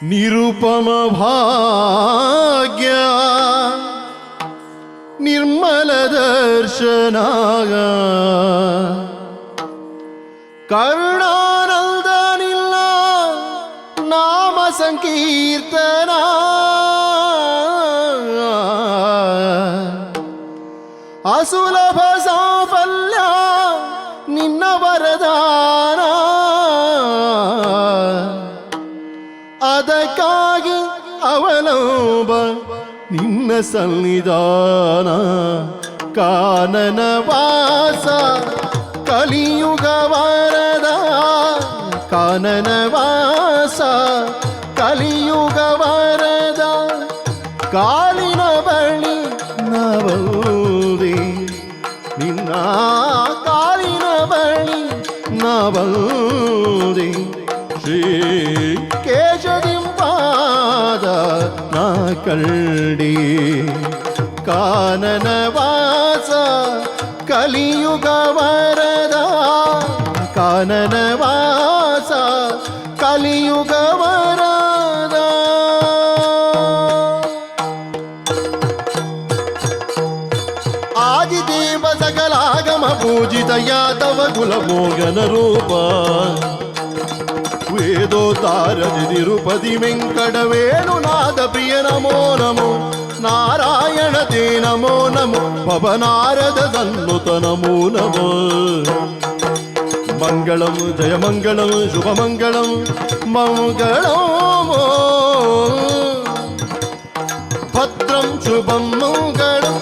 ನಿರುಪಮ ಭಾಗ್ಯ ನಿರ್ಮಲ ದರ್ಶನ ಕರ್ಣಾನಂದನಿಲ್ಲ ನಾಮ ಸಂಕೀರ್ತನ. ಅಸುಲಭ ಸಾಫಲ್ಯ ಅದಕ್ಕಾಗಿ ಅವಲಂಬ ನಿನ್ನ ಸನ್ನಿಧಾನ ಕಾನನ ವಾಸ ಕಲಿಯುಗ ವರದ ಕಾನನ ವಾಸ ಕಲಿಯುಗ ವರದ ಕಾಲಿನ ಬಳಿ ನವಲ್ದೆ ನಿನ್ನ ಕಾಲಿನ ಬಳಿ ನವಲ್ದೆ ಶ್ರೀ കണ്ടി കാനനവാസ കലിയുഗ വരദ കാനനവാസ കലിയുഗ വരദ ആദിദേവ സകലാഗമ പൂജിത യാദവ കുലമോഗന രൂപ వేదో వేదోదారది తిరుపతి వెంకటవేణు నాద ప్రియ నమో నమో నారాయణ తే నమో నమో పవనారద సన్నుత నమో నమో మంగళం జయ జయమంగళం శుభమంగళం మంగళం భద్రం శుభం మంగళం.